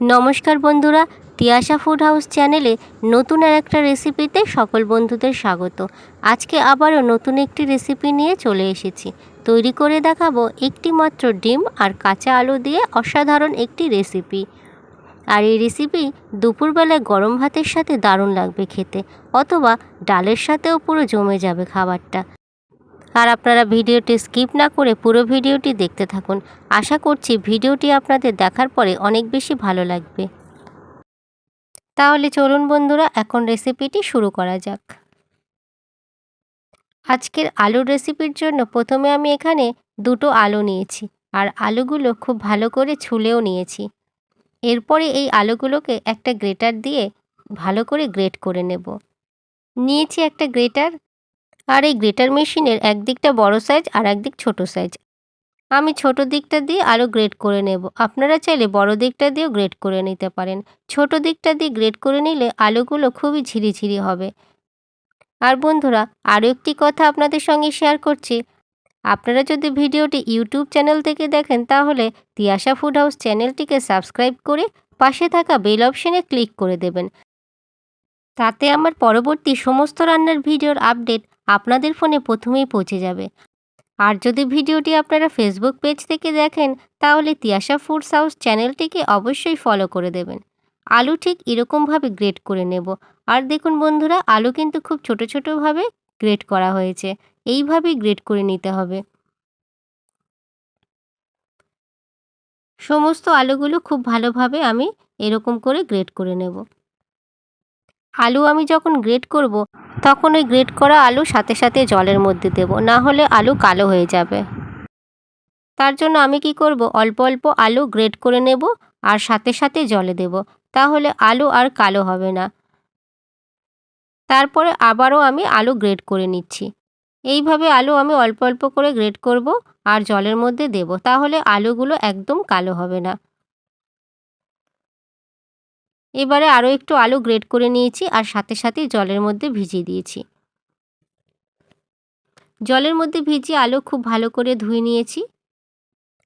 নমস্কার বন্ধুরা, Tiyasha food house চ্যানেলে নতুন আর একটা রেসিপিতে সকল বন্ধুদের স্বাগত। আজকে আবারও নতুন একটি রেসিপি নিয়ে চলে এসেছি। তৈরি করে দেখাবো একটি মাত্র ডিম আর কাঁচা আলু দিয়ে অসাধারণ একটি রেসিপি। আর এই রেসিপি দুপুরবেলায় গরম ভাতের সাথে দারুণ লাগবে খেতে, অথবা ডালের সাথেও পুরো জমে যাবে খাবারটা। আর আপনারা ভিডিওটি স্কিপ না করে পুরো ভিডিওটি দেখতে থাকুন। আশা করছি ভিডিওটি আপনাদের দেখার পরে অনেক বেশি ভালো লাগবে। তাহলে চলুন বন্ধুরা, এখন রেসিপিটি শুরু করা যাক। আজকের আলুর রেসিপির জন্য প্রথমে আমি এখানে দুটো আলু নিয়েছি আর আলুগুলো খুব ভালো করে ছুলেও নিয়েছি। এরপরে এই আলুগুলোকে একটা গ্রেটার দিয়ে ভালো করে গ্রেট করে নেব। নিয়েছি একটা গ্রেটার আর এই গ্রেটার মেশিনের একদিকটা বড় সাইজ আর একদিক ছোট সাইজ। আমি ছোট দিকটা দিয়ে আরও গ্রেড করে নেব। আপনারা চাইলে বড় দিকটা দিয়েও গ্রেড করে নিতে পারেন। ছোট দিকটা দিয়ে গ্রেড করে নিলে আলুগুলো খুবই ঝিরিঝিরি হবে। আর বন্ধুরা, আরও একটি কথা আপনাদের সঙ্গে শেয়ার করছি। আপনারা যদি ভিডিওটি ইউটিউব চ্যানেল থেকে দেখেন, তাহলে তিয়াশা ফুড হাউস চ্যানেলটিকে সাবস্ক্রাইব করে পাশে থাকা বেল অপশনে ক্লিক করে দেবেন। তাতে আমার পরবর্তী সমস্ত রান্নার ভিডিওর আপডেট আপনাদের ফোনে প্রথমেই পৌঁছে যাবে। আর যদি ভিডিওটি আপনারা ফেসবুক পেজ থেকে দেখেন, তাহলে তিয়াশা ফুডস হাউস চ্যানেলটিকে অবশ্যই ফলো করে দেবেন। আলু ঠিক এরকমভাবে গ্রেট করে নেব। আর দেখুন বন্ধুরা, আলু কিন্তু খুব ছোট ছোটোভাবে গ্রেট করা হয়েছে। এইভাবেই গ্রেট করে নিতে হবে। সমস্ত আলুগুলো খুব ভালোভাবে আমি এরকম করে গ্রেট করে নেব। আলু আমি যখন গ্রেট করব, তখন ওই গ্রেট করা আলু সাথে সাথে জলের মধ্যে দেব, না হলে আলু কালো হয়ে যাবে। তার জন্য আমি কি করব, অল্প অল্প আলু গ্রেট করে নেব আর সাথে সাথে জলে দেব, তাহলে আলু আর কালো হবে না। তারপরে আবারও আমি আলু গ্রেট করে নিচ্ছি। এইভাবে আলু আমি অল্প অল্প করে গ্রেট করব আর জলের মধ্যে দেব, তাহলে আলুগুলো একদম কালো হবে না। এবারে আরও একটু আলু গ্রেট করে নিয়েছি আর সাথে সাথে জলের মধ্যে ভিজিয়ে দিয়েছি। জলের মধ্যে ভিজিয়ে আলু খুব ভালো করে ধুয়ে নিয়েছি।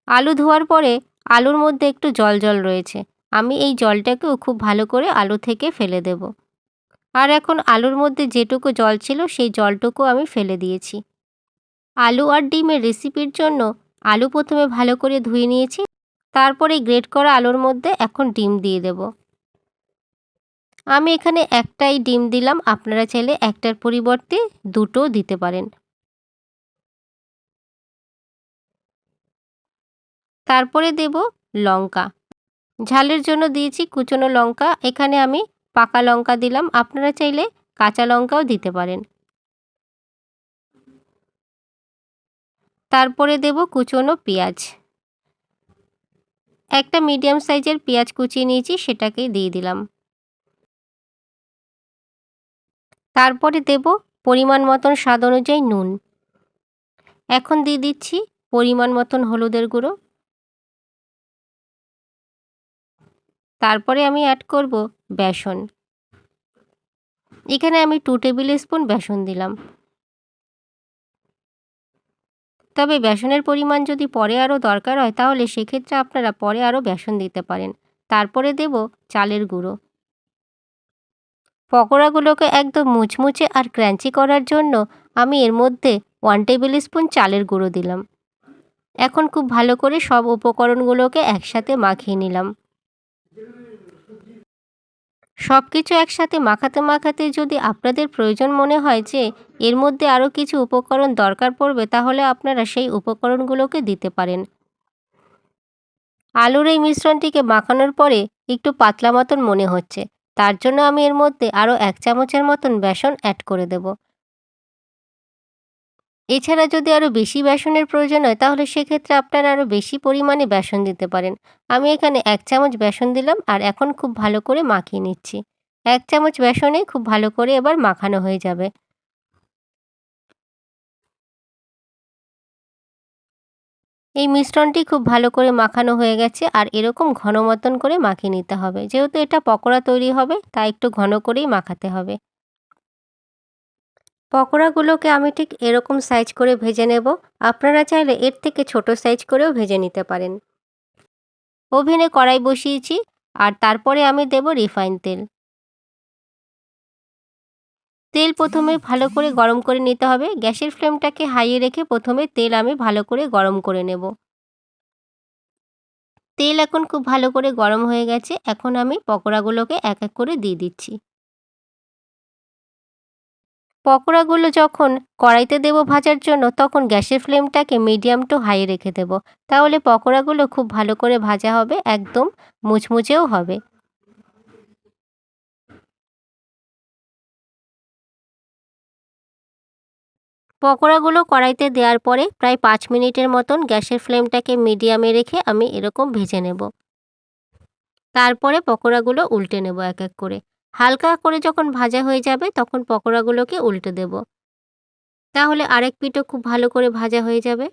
আলু ধোয়ার পরে আলুর মধ্যে একটু জল জল রয়েছে। আমি এই জলটাকেও খুব ভালো করে আলু থেকে ফেলে দেব। আর এখন আলুর মধ্যে যেটুকু জল ছিল সেই জলটুকু আমি ফেলে দিয়েছি। আলু আর ডিমের রেসিপির জন্য আলু প্রথমে ভালো করে ধুয়ে নিয়েছি। তারপরে গ্রেট করা আলুর মধ্যে এখন ডিম দিয়ে দেবো। আমি এখানে একটাই ডিম দিলাম। আপনারা চাইলে একটার পরিবর্তে দুটো দিতে পারেন। তারপরে দেব লঙ্কা। ঝালের জন্য দিয়েছি কুচনো লঙ্কা। এখানে আমি পাকা লঙ্কা দিলাম। আপনারা চাইলে কাঁচা লঙ্কাও দিতে পারেন। তারপরে দেব কুচনো পেঁয়াজ। একটা মিডিয়াম সাইজের পেঁয়াজ কুচিয়ে নিয়েছি, সেটাকেই দিয়ে দিলাম। তারপরে দেব পরিমাণ মতন স্বাদ অনুযায়ী নুন। এখন দিয়ে দিচ্ছি পরিমাণ মতন হলুদের গুঁড়ো। তারপরে আমি অ্যাড করব বেসন। এখানে আমি টু টেবিল স্পুন বেসন দিলাম। তবে বেসনের পরিমাণ যদি পরে আরও দরকার হয়, তাহলে সেক্ষেত্রে আপনারা পরে আরও বেসন দিতে পারেন। তারপরে দেব চালের গুঁড়ো। পকোড়াগুলোকে একদম মুচমুচে আর ক্র্যাঞ্চি করার জন্য আমি এর মধ্যে ওয়ান টেবিল স্পুন চালের গুঁড়ো দিলাম। এখন খুব ভালো করে সব উপকরণগুলোকে একসাথে মাখিয়ে নিলাম। সব কিছু একসাথে মাখাতে মাখাতে যদি আপনাদের প্রয়োজন মনে হয় যে এর মধ্যে আরও কিছু উপকরণ দরকার পড়বে, তাহলে আপনারা সেই উপকরণগুলোকে দিতে পারেন। আলুর এই মিশ্রণটিকে মাখানোর পরে একটু পাতলা মতন মনে হচ্ছে। তার জন্য আমি এর মধ্যে আরও এক চামচের মতন বেসন অ্যাড করে দেব। এছাড়া যদি আরও বেশি বেসনের প্রয়োজন হয়, তাহলে সেক্ষেত্রে আপনারা আরও বেশি পরিমাণে বেসন দিতে পারেন। আমি এখানে এক চামচ বেসন দিলাম আর এখন খুব ভালো করে মাখিয়ে নিচ্ছি। এক চামচ বেসনে খুব ভালো করে এবার মাখানো হয়ে যাবে। এই মিশ্রণটি খুব ভালো করে মাখানো হয়ে গেছে আর এরকম ঘন মতন করে মাখিয়ে নিতে হবে। যেহেতু এটা পকোড়া তৈরি হবে, তাই একটু ঘন করেই মাখাতে হবে। পকোড়াগুলোকে আমি ঠিক এরকম সাইজ করে ভেজে নেব। আপনারা চাইলে এর থেকে ছোট সাইজ করেও ভেজে নিতে পারেন। ওভেনে কড়াই বসিয়েছি আর তারপরে আমি দেব রিফাইন তেল। তেল প্রথমে ভালো করে গরম করে নিতে হবে। গ্যাসের ফ্লেমটাকে হাইয়ে রেখে প্রথমে তেল আমি ভালো করে গরম করে নেব। তেল এখন খুব ভালো করে গরম হয়ে গেছে। এখন আমি পকোড়াগুলোকে এক এক করে দিয়ে দিচ্ছি। পকোড়াগুলো যখন কড়াইতে দেব ভাজার জন্য, তখন গ্যাসের ফ্লেমটাকে মিডিয়াম টু হাই রেখে দেব। তাহলে পকোড়াগুলো খুব ভালো করে ভাজা হবে, একদম মুচমুচেও হবে। পকোড়াগুলো কড়াইতে দেওয়ার পরে প্রায় পাঁচ মিনিটের মতন গ্যাসের ফ্লেমটাকে মিডিয়ামে রেখে আমি এরকম ভেজে নেব। তারপরে পকোড়াগুলো উল্টে নেব এক এক করে। হালকা করে যখন ভাজা হয়ে যাবে তখন পকোড়াগুলোকে উল্টে দেব। তাহলে আরেক পিঠও খুব ভালো করে ভাজা হয়ে যাবে।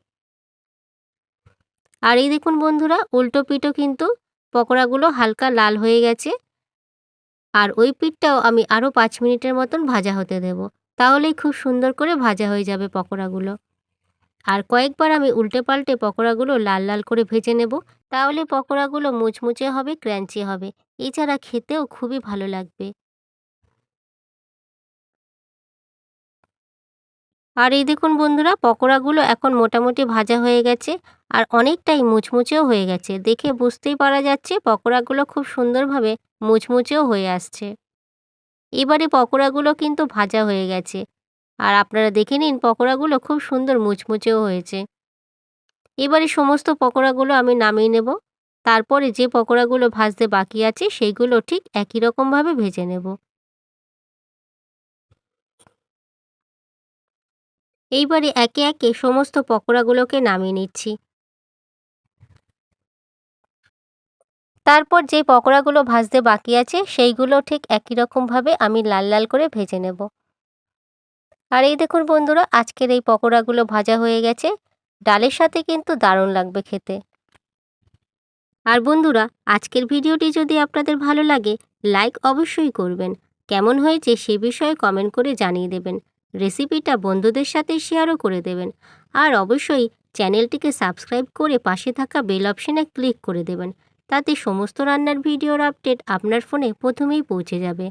আর এই দেখুন বন্ধুরা, উল্টো পিঠও কিন্তু পকোড়াগুলো হালকা লাল হয়ে গেছে। আর ওই পিঠটাও আমি আরও পাঁচ মিনিটের মতন ভাজা হতে দেব। তাহলেই খুব সুন্দর করে ভাজা হয়ে যাবে পকোড়াগুলো। আর কয়েকবার আমি উল্টে পাল্টে পকোড়াগুলো লাল লাল করে ভেজে নেব, তাহলে পকোড়াগুলো মুচমুচে হবে ক্র্যাঞ্চি হবে। এছাড়া খেতেও খুবই ভালো লাগবে। আর এই দেখুন বন্ধুরা, পকোড়াগুলো এখন মোটামুটি ভাজা হয়ে গেছে, আর অনেকটাই মুচমুচেও হয়ে গেছে। দেখে বুঝতেই পারা যাচ্ছে, পকোড়াগুলো খুব সুন্দরভাবে মুচমুচেও হয়ে আসছে। এবারে পকোড়াগুলো কিন্তু ভাজা হয়ে গেছে। আর আপনারা দেখে নিন, পকোড়াগুলো খুব সুন্দর মুচমুচেও হয়েছে। এবারে সমস্ত পকোড়াগুলো আমি নামিয়ে নেব। তারপরে যে পকোড়াগুলো ভাজতে বাকি আছে, সেইগুলো ঠিক একই রকমভাবে ভেজে নেব। এইবারে একে একে সমস্ত পকোড়াগুলোকে নামিয়ে নিচ্ছি। তারপর যে পকোড়াগুলো ভাজতে বাকি আছে, সেইগুলো ঠিক একই রকমভাবে আমি লাল লাল করে ভেজে নেব। আর এই দেখুন বন্ধুরা, আজকের এই পকোড়াগুলো ভাজা হয়ে গেছে। ডালের সাথে কিন্তু দারুণ লাগবে খেতে। আর বন্ধুরা, আজকের ভিডিওটি যদি আপনাদের ভালো লাগে, লাইক অবশ্যই করবেন। কেমন হয়েছে সে বিষয়ে কমেন্ট করে জানিয়ে দেবেন। রেসিপিটা বন্ধুদের সাথে শেয়ারও করে দেবেন। আর অবশ্যই চ্যানেলটিকে সাবস্ক্রাইব করে পাশে থাকা বেল অপশনে ক্লিক করে দেবেন। তাতে সমস্ত রান্নার ভিডিওর আপডেট আপনার ফোনে প্রথমেই পৌঁছে যাবে।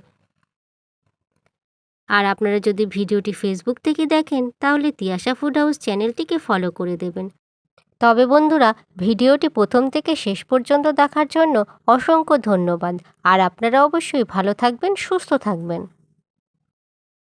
আর আপনারা যদি ভিডিওটি ফেসবুক থেকে দেখেন, তাহলে তিয়াশা ফুড হাউস চ্যানেলটিকে ফলো করে দেবেন। তবে বন্ধুরা, ভিডিওটি প্রথম থেকে শেষ পর্যন্ত দেখার জন্য অসংখ্য ধন্যবাদ। আর আপনারা অবশ্যই ভালো থাকবেন, সুস্থ থাকবেন।